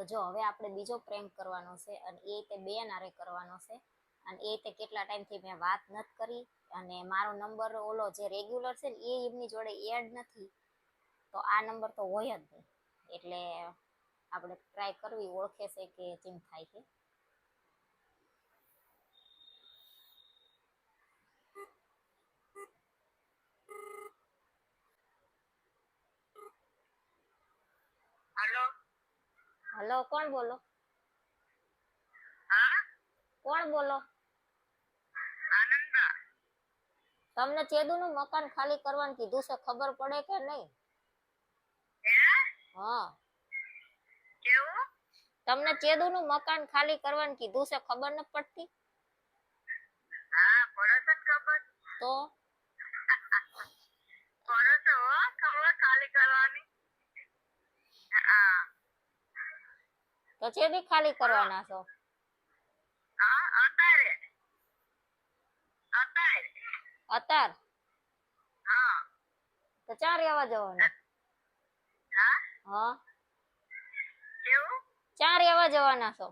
તો જો હવે આપણે બીજો પ્રેન્ક કરવાનો છે અને એ તે બે નારે કરવાનો છે અને એ તે કેટલા ટાઈમથી મેં વાત નથી કરી અને મારો નંબર ઓલો જે રેગ્યુલર છે ને એ એમની જોડે એડ નથી, તો આ નંબર તો હોય જ નહીં. એટલે આપણે ટ્રાય કરવી, ઓળખે છે કે ચીમ થાય છે હાલો હલો કોણ બોલો? કોણ બોલો? તમને ચેદુ નું મકાન ખાલી કરવાનું કીધું છે ખબર પડે કે નહીં? હે? હા. તમને ચેદુ નું મકાન ખાલી કરવાનું કીધું છે ખબર ન પડતી હા પડે છે ને ખબર તો પડે છે હો ખબર ખાલી કરવાની હા તો ચેદી ખાલી કરવાના છો. અતાર. તો ચાર રહેવા જવાના. હા? હા. ચાર રહેવા જવાના છો.